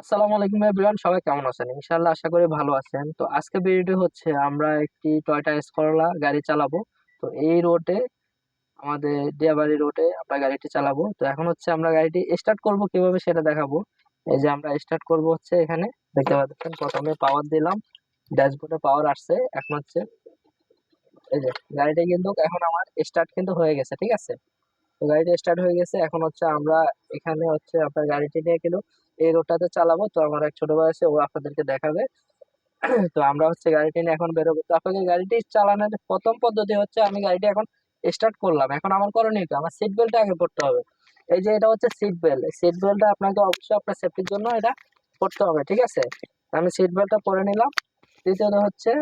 আসসালামু আলাইকুম এভরিওয়ান সবাই কেমন আছেন? ইনশাআল্লাহ আশা করি ভালো আছেন। তো আজকে ভিডিওটি হচ্ছে, আমরা একটি টয়টা স্করলা গাড়ি চালাবো। তো এই রোডে আমাদের দিয়াবাড়ি রোডে আমরা গাড়িটি চালাবো। তো এখন হচ্ছে আমরা গাড়িটি স্টার্ট করব, কীভাবে সেটা দেখাবো। এই যে আমরা স্টার্ট করব হচ্ছে এখানে, দেখতে পাচ্ছেন, প্রথমে পাওয়ার দিলাম ড্যাশবোর্ডে পাওয়ার আসছে। এখন হচ্ছে, এই যে গাড়িটা কিন্তু এখন আমার স্টার্ট কিন্তু হয়ে গেছে, ঠিক আছে? তো গাড়িটা স্টার্ট হয়ে গেছে। এখন হচ্ছে আমরা এখানে হচ্ছে আপনার গাড়িটি নিয়ে কিন্তু এই রোডটাতে চালাবো। তো আমার এক ছোট ভাই আছে, ও আপনাদেরকে দেখাবে। তো আমরা হচ্ছে গাড়িটি নিয়ে এখন বেরোবো। তো আপনাকে গাড়িটি চালানোর প্রথম পদ্ধতি হচ্ছে, আমি গাড়িটি এখন স্টার্ট করলাম। এখন আমার করণীয় কি? আমার সিট বেল্টটা আগে পড়তে হবে। এই যে এটা হচ্ছে সিট বেল্ট সিট বেল্টটা আপনাকে অবশ্যই আপনার সেফটির জন্য এটা পড়তে হবে, ঠিক আছে? আমি সিট বেল্টটা পরে নিলাম। দ্বিতীয়ত হচ্ছে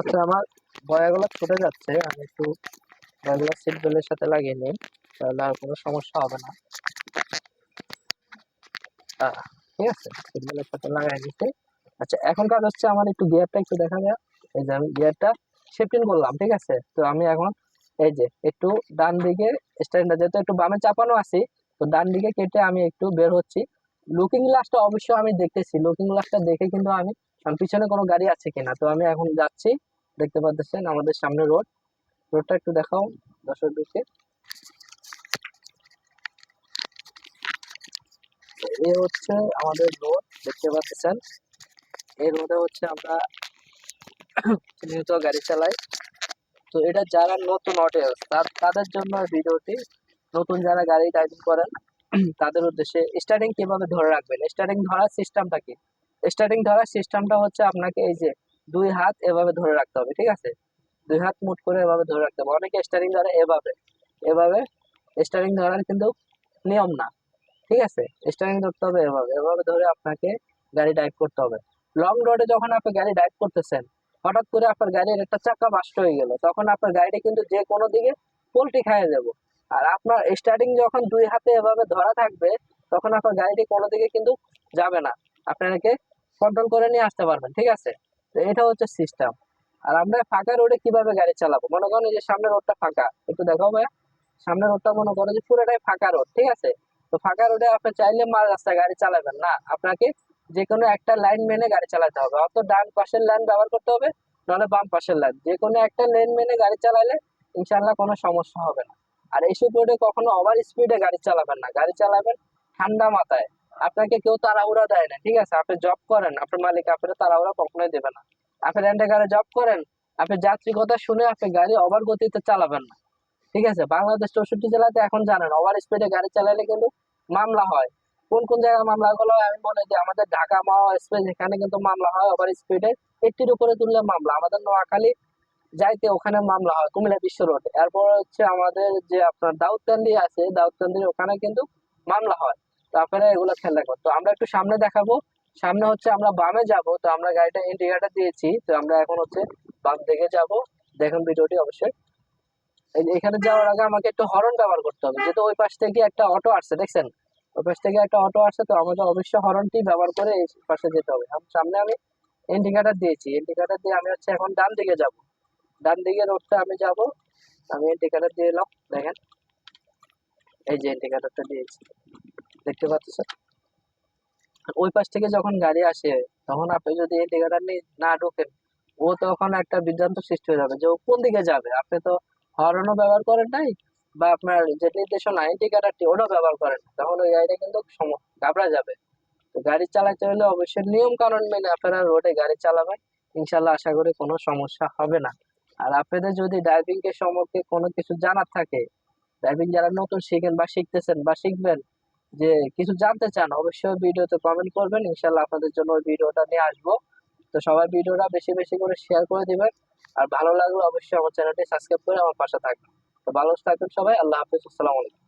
আচ্ছা আমার বয়াগুলো ছুটে যাচ্ছে। আমি একটু বয়াগুলো সিট বেল্টের সাথে লাগিয়ে নিই। তাহলে আর কোনো সমস্যা হবে না। ঠিক আছে? সাথে লাগাই নিতে আচ্ছা এখন কাজ হচ্ছে আমার একটু গিয়ারটা একটু দেখা যায় এই যে আমি গিয়ারটা শিফটিং করলাম, ঠিক আছে? তো আমি এখন এই যে একটু ডান দিকে স্ট্যান্ডটা যেহেতু একটু বামে চাপানো আছি, তো ডান দিকে কেটে আমি একটু বের হচ্ছি। লুকিং গ্লাসটা অবশ্যই আমি দেখতেছি। লুকিং গ্লাসটা দেখে কিন্তু আমি পিছনে কোনো গাড়ি আছে কিনা। তো আমি এখন যাচ্ছি, দেখতে পাচ্ছেন আমাদের সামনে রোড রোডটা একটু দেখাও দর্শকদেরকে। এ হচ্ছে আমাদের রোড, দেখতে পাচ্ছেন? এই রোডে হচ্ছে আমরা নিয়মিত গাড়ি চালাই। তো এটা যারা নতুন অডিয়েন্স তাদের জন্য ভিডিওটি, নতুন যারা গাড়ি ড্রাইভিং করেন, তাদের উদ্দেশ্যে স্টার্টিং কীভাবে ধরে রাখবেন? স্টার্টিং ধরার সিস্টেমটা কি? স্টার্টিং ধরার সিস্টেমটা হচ্ছে আপনাকে এই যে দুই হাত এভাবে ধরে রাখতে হবে, ঠিক আছে? দুই হাত মুট করে এভাবে ধরে রাখতে হবে। অনেকে স্টার্টিং ধরে এভাবে। এভাবে স্টার্টিং ধরার কিন্তু নিয়ম না। ঠিক আছে? স্টারিং ধরতে হবে এভাবে। এভাবে ধরে আপনাকে গাড়ি ড্রাইভ করতে হবে। লং রোডে যখন আপনি গাড়ি ড্রাইভ করতেছেন, হঠাৎ করে আপনার গাড়ির একটা চাকা বাস্ট হয়ে গেল। তখন আপনার গাড়িটা কিন্তু যে কোনো দিকে পোল্টি খাইয়ে যাব। আর আপনার স্টার্টিং যখন দুই হাতে এভাবে ধরা থাকবে, তখন আপনার গাড়িটি কোনো দিকে কিন্তু যাবে না। আপনাকে কন্ট্রোল করে নিয়ে আসতে পারবেন, ঠিক আছে? তো এটা হচ্ছে সিস্টেম আর আমরা ফাঁকা রোডে কীভাবে গাড়ি চালাবো? মনে করেন যে সামনে রোডটা ফাঁকা। একটু দেখাও ভাইয়া। সামনে রোডটা মনে করো যে পুরোটাই ফাঁকা রোড ঠিক আছে? তো ফাঁকা রোডে আপনি চাইলে মাঝ রাস্তায় গাড়ি চালাবেন না। আপনাকে যে কোনো একটা লাইন মেনে গাড়ি চালাতে হবে। অত ডান পাশের লাইন ব্যবহার করতে হবে, নাহলে বাম পাশের লাইন যে কোনো একটা লেন মেনে গাড়ি চালালে ইনশাল্লাহ কোনো সমস্যা হবে না। আর এইসব রোডে কখনো ওভার স্পিডে গাড়ি চালাবেন না। গাড়ি চালাবেন ঠান্ডা মাথায়। আপনাকে কেউ তাড়াহুড়া দেয় না, ঠিক আছে? আপনি জব করেন, আপনার মালিক আপনার তাড়াহুড়া কখনোই দেবে না। আপনি রেন্টে গাড়ি জব করেন, আপনি যাত্রী কথা শুনে আপনি গাড়ি ওভার গতিতে চালাবেন না। ঠিক আছে? বাংলাদেশ চৌষট্টি জেলাতে এখন জানেন ওভার স্পিডে গাড়ি চালালে কিন্তু মামলা হয়। কোন কোন জায়গায় মামলাগুলো হয় আমি বলে যে আমাদের ঢাকা মাওয়া স্পেস এখানে কিন্তু মামলা হয় ওভার স্পিডে এইটির উপরে তুললে মামলা, আমাদের নোয়াখালী যাইতে ওখানে মামলা হয়, কুমিল্লা বিশ্ব রোড এরপর হচ্ছে আমাদের যে আপনার দাউদকান্দি আছে, দাউদকান্দির ওখানে কিন্তু মামলা হয়। তো আপনারা এগুলো খেয়াল রাখবেন। তো আমরা একটু সামনে দেখাবো। সামনে হচ্ছে আমরা বামে যাব, তো আমরা গাড়িটা ইন্ডিকেটার দিয়েছি। তো আমরা এখন হচ্ছে বাম দিকে যাব। দেখুন ভিডিওটি অবশ্যই। এখানে যাওয়ার আগে আমাকে একটু হর্ন ব্যবহার করতে হবে। যেহেতু ওই পাশ থেকে একটা অটো আসছে, দেখছেন? ওই পাশ থেকে একটা অটো আসছে, তো আমাকে অবশ্যই হর্নটি ব্যবহার করে এই পাশে যেতে হবে। সামনে আমি ইন্ডিকেটার দিয়েছি। ইন্ডিকেটার দিয়ে আমি হচ্ছে এখন ডান দিকে যাব। ডান দিকে রোডটা আমি যাব। আমি ইন্ডিকেটার দিয়ে এলাম, দেখেন। এই যে ইন্ডিকেটারটা দিয়েছি। দেখতে পাচ্ছেন? ওই পাশ থেকে যখন গাড়ি আসে, তখন আপনি যদি ইন্ডিকেটার নিয়ে না ঢোকেন, ও তখন একটা বিভ্রান্ত সৃষ্টি হয়ে যাবে যে ও কোন দিকে যাবে? আপনি তো হর্নও ব্যবহার করেন নাই বা আপনার যে নির্দেশনা ইন্ডিকেটারটি ওটাও ব্যবহার করেন। তখন ওই গাড়িটা কিন্তু ঘাবড়া যাবে। তো গাড়ি চালাতে হলে অবশ্যই নিয়ম কানুন মেনে আপনারা রোডে গাড়ি চালাবেন। ইনশাল্লাহ আশা করি কোনো সমস্যা হবে না। আর আপনাদের যদি ড্রাইভিং এর সম্পর্কে কোনো কিছু জানার থাকে ড্রাইভিং যারা নতুন শিখেন বা শিখতেছেন বা শিখবেন, যে কিছু জানতে চান, অবশ্যই ভিডিওতে কমেন্ট করবেন। ইনশাল্লাহ আপনাদের জন্য ওই ভিডিওটা নিয়ে আসব। তো সবাই ভিডিওটা বেশি বেশি করে শেয়ার করে দিবেন। আর ভালো লাগলে অবশ্যই আমার চ্যানেলটি সাবস্ক্রাইব করে আমার পাশে থাকবেন। তো ভালো থাকবেন সবাই, আল্লাহ হাফিজ, আসসালামু আলাইকুম।